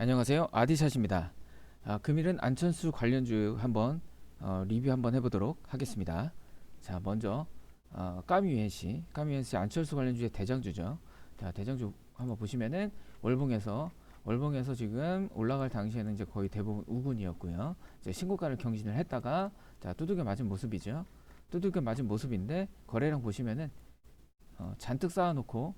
안녕하세요. 아디샷입니다. 아, 금일은 안천수 관련주 한번 어, 리뷰 한번 해보도록 하겠습니다. 자, 먼저 어, 까미유엔씨, 까미유엔씨 안철수 관련주의 대장주죠. 자, 대장주 한번 보시면은 월봉에서 월봉에서 지금 올라갈 당시에는 이제 거의 대부분 우군이었고요. 이제 신고가를 경신을 했다가 자 두들겨 맞은 모습이죠. 두들겨 맞은 모습인데 거래량 보시면은 어, 잔뜩 쌓아놓고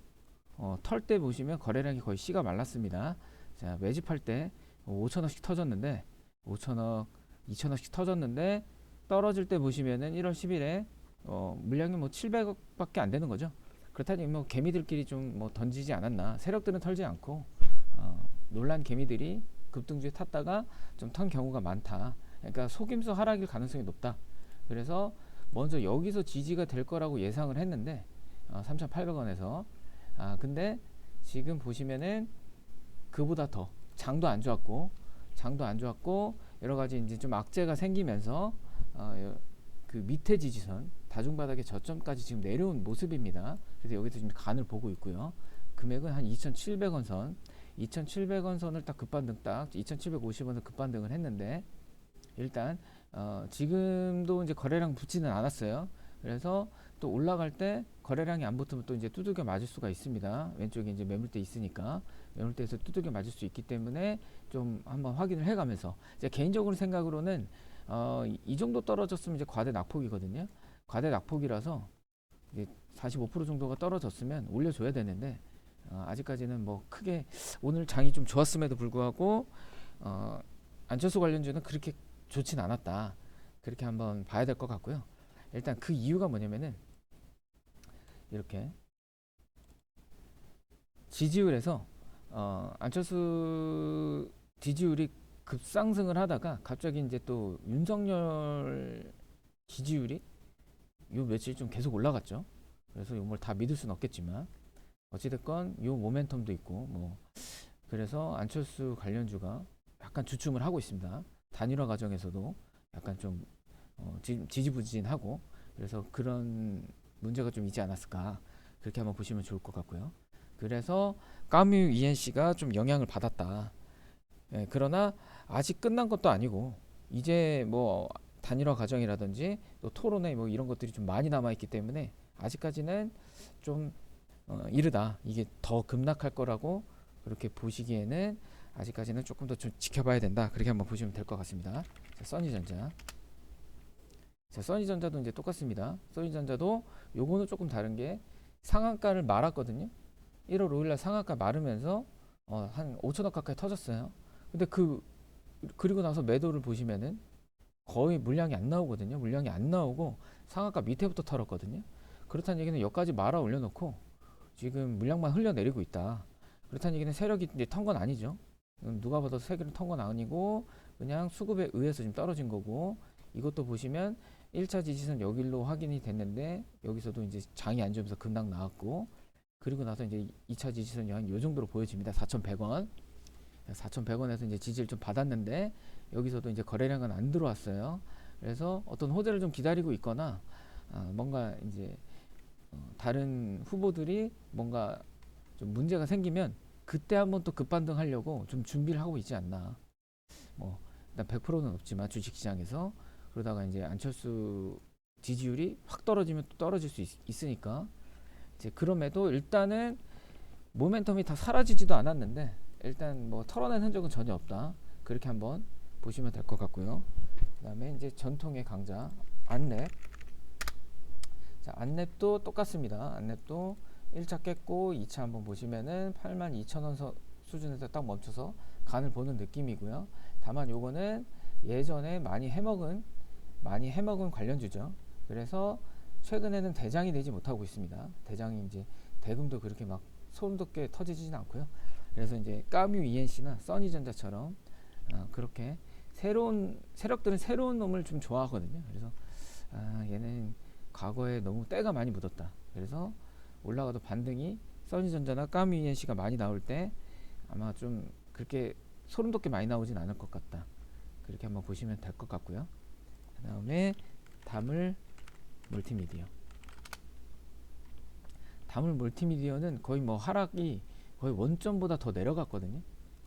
어, 털 때 보시면 거래량이 거의 씨가 말랐습니다. 자 매집할 때 5천억씩 터졌는데 5천억, 2천억씩 터졌는데 떨어질 때 보시면은 1월 10일에 어, 물량이 뭐 700억밖에 안 되는 거죠. 그렇다니 뭐 개미들끼리 좀 뭐 던지지 않았나. 세력들은 털지 않고 어, 놀란 개미들이 급등주에 탔다가 좀 턴 경우가 많다. 그러니까 속임수 하락일 가능성이 높다. 그래서 먼저 여기서 지지가 될 거라고 예상을 했는데 어, 3,800원에서 아 근데 지금 보시면은 그보다 더 장도 안 좋았고 장도 안 좋았고 여러 가지 이제 좀 악재가 생기면서 어, 여- 그 밑에 지지선 다중바닥의 저점까지 지금 내려온 모습입니다. 그래서 여기서 지금 간을 보고 있고요. 금액은 한 2,700원 선, 2,700원 선을 딱 급반등 딱 2,750원을 급반등을 했는데 일단 어, 지금도 이제 거래량 붙지는 않았어요. 그래서 또 올라갈 때 거래량이 안 붙으면 또 이제 두들겨 맞을 수가 있습니다. 왼쪽에 이제 매물대 있으니까 매물대에서 두들겨 맞을 수 있기 때문에 좀 한번 확인을 해가면서 이제 개인적으로 생각으로는 어, 이- 이 정도 떨어졌으면 이제 과대 낙폭이거든요. 과대 낙폭이라서 이제 45% 정도가 떨어졌으면 올려줘야 되는데 어, 아직까지는 뭐 크게 오늘 장이 좀 좋았음에도 불구하고 어, 안철수 관련주는 그렇게 좋진 않았다. 그렇게 한번 봐야 될 것 같고요. 일단 그 이유가 뭐냐면은 이렇게 지지율에서 어, 안철수 지지율이 급상승을 하다가 갑자기 이제 또 윤석열 지지율이 요 며칠 좀 계속 올라갔죠. 그래서 요걸 다 믿을 수는 없겠지만 어찌됐건 요 모멘텀도 있고 뭐 그래서 안철수 관련주가 약간 주춤을 하고 있습니다. 단일화 과정에서도 약간 좀 어, 지, 지지부진하고 그래서 그런 문제가 좀 있지 않았을까 그렇게 한번 보시면 좋을 것 같고요. 그래서 까뮤 ENC가 좀 영향을 받았다. 예, 그러나 아직 끝난 것도 아니고 이제 뭐 단일화 과정이라든지 또 토론회 뭐 이런 것들이 좀 많이 남아 있기 때문에 아직까지는 좀 어, 이르다. 이게 더 급락할 거라고 그렇게 보시기에는 아직까지는 조금 더 좀 지켜봐야 된다. 그렇게 한번 보시면 될 것 같습니다. 자, 써니전자. 자, 써니전자도 이제 똑같습니다. 써니전자도 요거는 조금 다른 게 상한가를 말았거든요. 1월 5일날 상한가 마르면서 어, 한 5천억 가까이 터졌어요. 근데 그 그리고 나서 매도를 보시면은 거의 물량이 안 나오거든요. 물량이 안 나오고 상한가 밑에부터 털었거든요. 그렇다는 얘기는 여기까지 말아 올려놓고 지금 물량만 흘려내리고 있다. 그렇다는 얘기는 세력이 이제 턴 건 아니죠. 음, 누가 봐도 세력이 턴건 아니고 그냥 수급에 의해서 지금 떨어진 거고 이것도 보시면 1차 지지선 여기로 확인이 됐는데 여기서도 이제 장이 안 좋으면서 급락 나왔고 그리고 나서 이제 2차 지지선이 한요 정도로 보여집니다. 4,100원. 4,100원에서 이제 지지를 좀 받았는데 여기서도 이제 거래량은 안 들어왔어요. 그래서 어떤 호재를 좀 기다리고 있거나 아, 뭔가 이제 어, 다른 후보들이 뭔가 좀 문제가 생기면 그때 한번 또 급반등 하려고 좀 준비를 하고 있지 않나. 뭐 일단 100%는 없지만 주식시장에서 그러다가 이제 안철수 지지율이 확 떨어지면 또 떨어질 수 있, 으니까 이제 그럼에도 일단은 모멘텀이 다 사라지지도 않았는데 일단 뭐 털어낸 흔적은 전혀 없다. 그렇게 한번 보시면 될 것 같고요. 그 다음에 이제 전통의 강자 안랩. 자, 안랩도 똑같습니다. 안랩도 1차 깼고 2차 한번 보시면은 82,000원 수준에서 딱 멈춰서 간을 보는 느낌이고요. 다만 요거는 예전에 많이 해먹은 많이 해먹은 관련주죠. 그래서 최근에는 대장이 되지 못하고 있습니다. 대장이 이제 대금도 그렇게 막 소름 돋게 터지지는 않고요. 그래서 이제 까뮤 ENC나 써니전자처럼 어, 그렇게 새로운 세력들은 새로운 놈을 좀 좋아하거든요. 그래서 아, 얘는 과거에 너무 때가 많이 묻었다. 그래서 올라가도 반등이 써니전자나 까뮤 ENC가 많이 나올 때 아마 좀 그렇게 소름 돋게 많이 나오진 않을 것 같다. 그렇게 한번 보시면 될 것 같고요. 그 다음에 다물 멀티미디어. 다물 멀티미디어는 거의 뭐 하락이 거의 원점보다 더 내려갔거든요.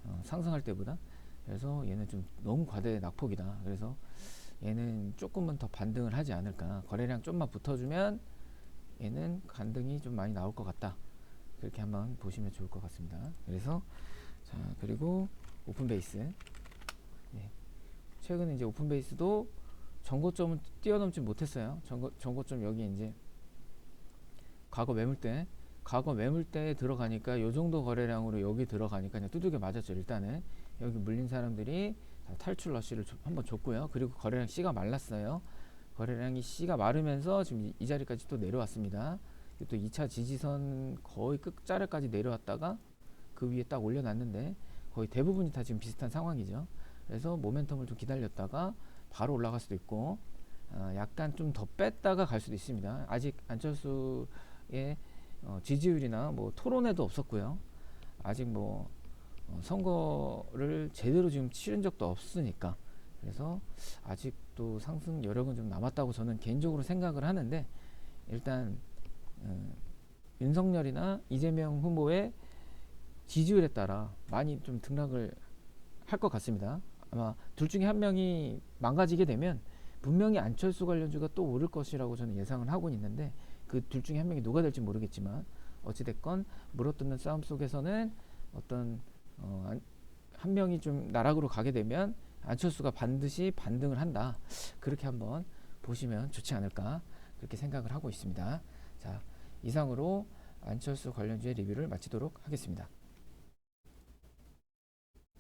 어, 상승할 때보다 그래서 얘는 좀 너무 과대 낙폭이다. 그래서 얘는 조금은 더 반등을 하지 않을까. 거래량 좀만 붙어주면 얘는 반등이 좀 많이 나올 것 같다. 그렇게 한번 보시면 좋을 것 같습니다. 그래서 자 그리고 오픈 베이스 네. 최근에 이제 오픈 베이스도 전고점은 뛰어넘지 못했어요. 전고, 전고점 여기 이제 과거 매물대 과거 매물대에 들어가니까 요 정도 거래량으로 여기 들어가니까 그냥 두들겨 맞았죠. 일단은 여기 물린 사람들이 다 탈출 러시를 줘- 한번 줬고요. 그리고 거래량 C가 말랐어요. 거래량이 C가 마르면서 지금 이, 이 자리까지 또 내려왔습니다. 또 2차 지지선 거의 끝자락까지 내려왔다가 그 위에 딱 올려놨는데 거의 대부분이 다 지금 비슷한 상황이죠. 그래서 모멘텀을 좀 기다렸다가 바로 올라갈 수도 있고 어, 약간 좀 더 뺐다가 갈 수도 있습니다. 아직 안철수의 어, 지지율이나 뭐 토론회도 없었고요. 아직 뭐 어, 선거를 제대로 지금 치른 적도 없으니까 그래서 아직도 상승 여력은 좀 남았다고 저는 개인적으로 생각을 하는데 일단 어, 윤석열이나 이재명 후보의 지지율에 따라 많이 좀 등락을 할 것 같습니다. 아마 둘 중에 한 명이 망가지게 되면 분명히 안철수 관련주가 또 오를 것이라고 저는 예상을 하고 있는데 그 둘 중에 한 명이 누가 될지 모르겠지만 어찌됐건 물어뜯는 싸움 속에서는 어떤 어, 안- 한 명이 좀 나락으로 가게 되면 안철수가 반드시 반등을 한다. 그렇게 한번 보시면 좋지 않을까 그렇게 생각을 하고 있습니다. 자 이상으로 안철수 관련주의 리뷰를 마치도록 하겠습니다.